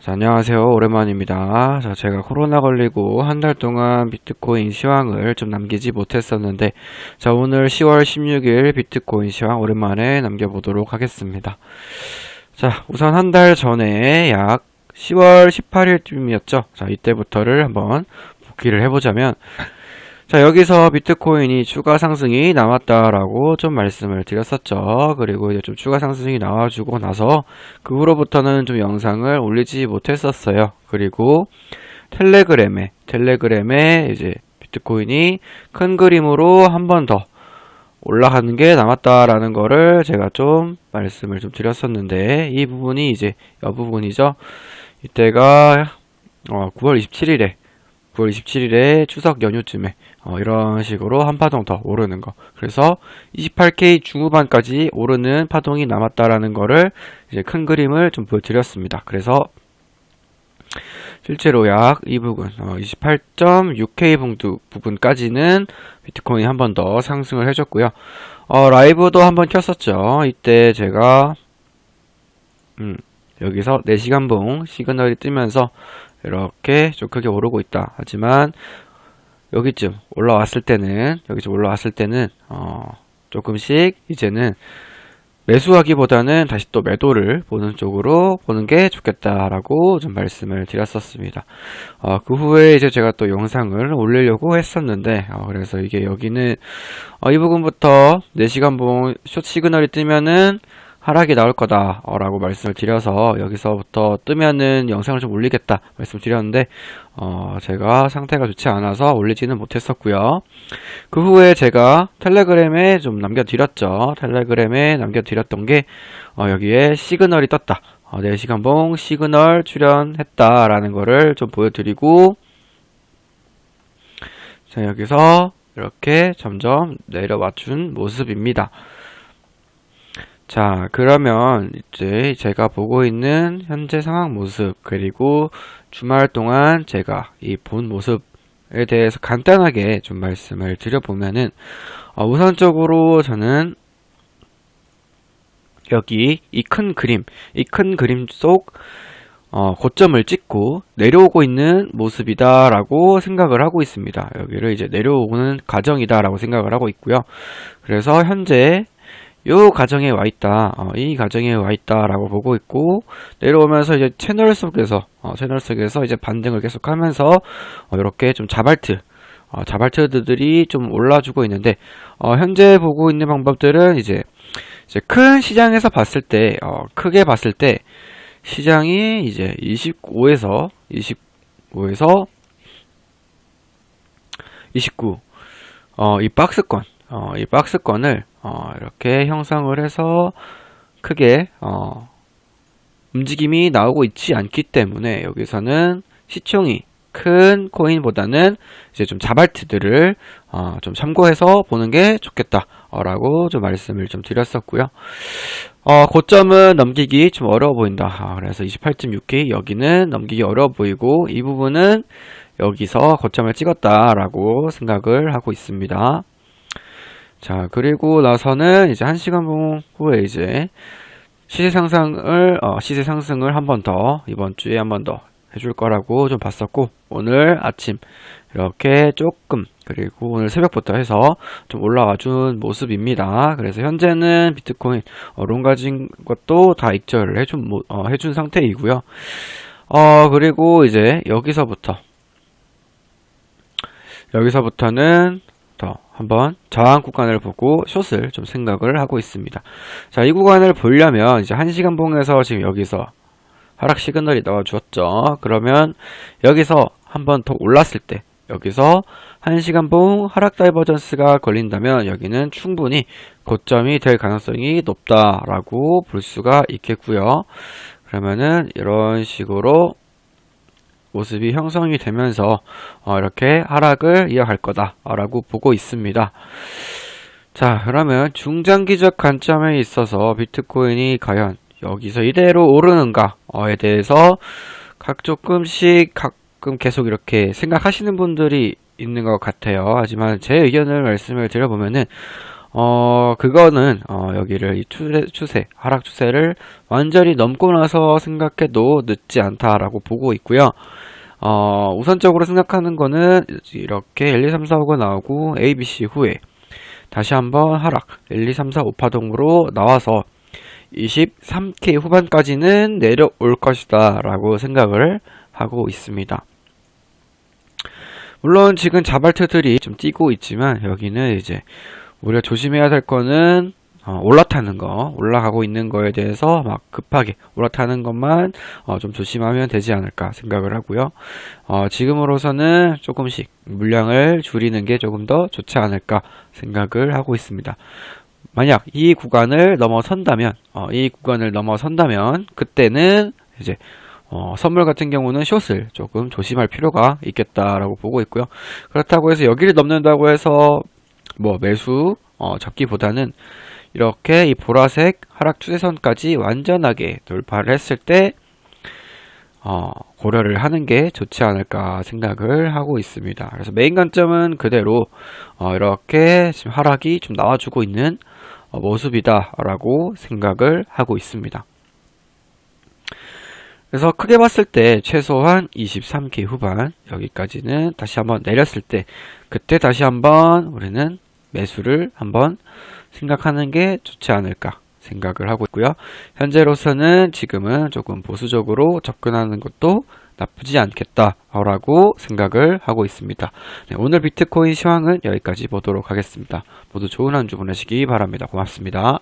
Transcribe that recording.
자, 안녕하세요. 오랜만입니다. 자, 제가 코로나 걸리고 한 달 동안 비트코인 시황을 좀 남기지 못했었는데, 자, 오늘 10월 16일 비트코인 시황 오랜만에 남겨보도록 하겠습니다. 자, 우선 한 달 전에 약 10월 18일쯤이었죠. 자, 이때부터를 한번 복귀를 해보자면, 자, 여기서 비트코인이 추가 상승이 나왔다라고 좀 말씀을 드렸었죠. 그리고 이제 좀 추가 상승이 나와주고 나서 그 후로부터는 좀 영상을 올리지 못했었어요. 그리고 텔레그램에, 텔레그램에 이제 비트코인이 큰 그림으로 한 번 더 올라가는 게 남았다라는 거를 제가 좀 말씀을 좀 드렸었는데 이 부분이 이제 이 부분이죠. 이때가 어, 9월 27일에 9월 27일에 추석 연휴쯤에 어, 이런 식으로 한 파동 더 오르는 거. 그래서 28K 중후반까지 오르는 파동이 남았다라는 거를 이제 큰 그림을 좀 보여드렸습니다. 그래서 실제로 약 이 부분, 어, 28.6K 봉두 부분까지는 비트코인이 한 번 더 상승을 해줬고요. 어, 라이브도 한 번 켰었죠. 이때 제가 음, 여기서 4시간 봉 시그널이 뜨면서 이렇게 좀 크게 오르고 있다. 하지만 여기쯤 올라왔을 때는 여기쯤 올라왔을 때는 어, 조금씩 이제는 매수하기보다는 다시 또 매도를 보는 쪽으로 보는 게 좋겠다라고 좀 말씀을 드렸었습니다. 어, 그 후에 이제 제가 또 영상을 올리려고 했었는데 어, 그래서 이게 여기는 어, 이 부분부터 4시간 봉 숏 시그널이 뜨면은 하락이 나올 거다 어, 라고 말씀을 드려서 여기서부터 뜨면은 영상을 좀 올리겠다 말씀 드렸는데 어, 제가 상태가 좋지 않아서 올리지는 못했었고요. 그 후에 제가 텔레그램에 좀 남겨드렸죠. 텔레그램에 남겨드렸던 게 어, 여기에 시그널이 떴다. 어, 4시간 봉 시그널 출연했다 라는 거를 좀 보여드리고 자 여기서 이렇게 점점 내려와 준 모습입니다 자, 그러면 이제 제가 보고 있는 현재 상황 모습, 그리고 주말 동안 제가 이 본 모습에 대해서 간단하게 좀 말씀을 드려보면은, 어, 우선적으로 저는 여기 이 큰 그림, 이 큰 그림 속 어, 고점을 찍고 내려오고 있는 모습이다라고 생각을 하고 있습니다. 여기를 이제 내려오는 과정이다라고 생각을 하고 있고요. 그래서 현재 요 가정에 와 있다. 어, 이 가정에 와 있다라고 보고 있고 내려오면서 이제 채널 속에서 어, 채널 속에서 이제 반등을 계속하면서 어, 이렇게 좀 자발트 어, 자발트들이 좀 올라주고 있는데 어, 현재 보고 있는 방법들은 이제 이제 큰 시장에서 봤을 때 어, 크게 봤을 때 시장이 이제 25에서 25에서 29 어, 이 박스권 어, 이 박스권을 어, 이렇게 형성을 해서 크게 어, 움직임이 나오고 있지 않기 때문에 여기서는 시총이 큰 코인보다는 이제 좀 자발트들을 어, 좀 참고해서 보는 게 좋겠다라고 좀 말씀을 좀 드렸었고요. 어, 고점은 넘기기 좀 어려워 보인다. 아, 그래서 28.6K 여기는 넘기기 어려워 보이고 이 부분은 여기서 고점을 찍었다라고 생각을 하고 있습니다. 자, 그리고 나서는 이제 1시간 후에 이제 시세 상승을, 어, 시세 상승을 한 번 더, 이번 주에 한 번 더 해줄 거라고 좀 봤었고, 오늘 아침 이렇게 조금, 그리고 오늘 새벽부터 해서 좀 올라와 준 모습입니다. 그래서 현재는 비트코인, 어, 롱 가진 것도 다 익절을 해준, 어, 해준 상태이고요. 어, 그리고 이제 여기서부터, 여기서부터는 더 한번 저항 구간을 보고 숏을 좀 생각을 하고 있습니다. 자, 이 구간을 보려면 이제 1시간 봉에서 지금 여기서 하락 시그널이 나와 주었죠. 그러면 여기서 한번 더 올랐을 때 여기서 1시간 봉 하락 다이버전스가 걸린다면 여기는 충분히 고점이 될 가능성이 높다라고 볼 수가 있겠고요. 그러면은 이런 식으로 모습이 형성이 되면서 어, 이렇게 하락을 이어갈 거다라고 보고 있습니다. 자 그러면 중장기적 관점에 있어서 비트코인이 과연 여기서 이대로 오르는가에 대해서 각 조금씩 가끔 계속 이렇게 생각하시는 분들이 있는 것 같아요. 하지만 제 의견을 말씀을 드려보면은 어 그거는 어 여기를 이 추세, 추세 하락 추세를 완전히 넘고 나서 생각해도 늦지 않다라고 보고 있고요. 어 우선적으로 생각하는 거는 이렇게 1, 2, 3, 4, 5가 나오고 A, B, C 후에 다시 한번 하락 1, 2, 3, 4, 5 파동으로 나와서 23K 후반까지는 내려올 것이다 라고 생각을 하고 있습니다. 물론 지금 자발트들이 좀 뛰고 있지만 여기는 이제 우리가 조심해야 될 거는 어, 올라타는 거, 올라가고 있는 거에 대해서 막 급하게 올라타는 것만 어, 좀 조심하면 되지 않을까 생각을 하고요. 어, 지금으로서는 조금씩 물량을 줄이는 게 조금 더 좋지 않을까 생각을 하고 있습니다. 만약 이 구간을 넘어선다면, 어, 이 구간을 넘어선다면 그때는 이제 어, 선물 같은 경우는 숏을 조금 조심할 필요가 있겠다라고 보고 있고요. 그렇다고 해서 여기를 넘는다고 해서 뭐 매수 어, 잡기보다는 이렇게 이 보라색 하락 추세선까지 완전하게 돌파를 했을 때 어, 고려를 하는 게 좋지 않을까 생각을 하고 있습니다. 그래서 메인 관점은 그대로 어, 이렇게 지금 하락이 좀 나와주고 있는 어, 모습이다라고 생각을 하고 있습니다. 그래서 크게 봤을 때 최소한 23K 후반 여기까지는 다시 한번 내렸을 때 그때 다시 한번 우리는 매수를 한번 생각하는 게 좋지 않을까 생각을 하고 있고요. 현재로서는 지금은 조금 보수적으로 접근하는 것도 나쁘지 않겠다라고 생각을 하고 있습니다. 네, 오늘 비트코인 시황은 여기까지 보도록 하겠습니다. 모두 좋은 한 주 보내시기 바랍니다. 고맙습니다.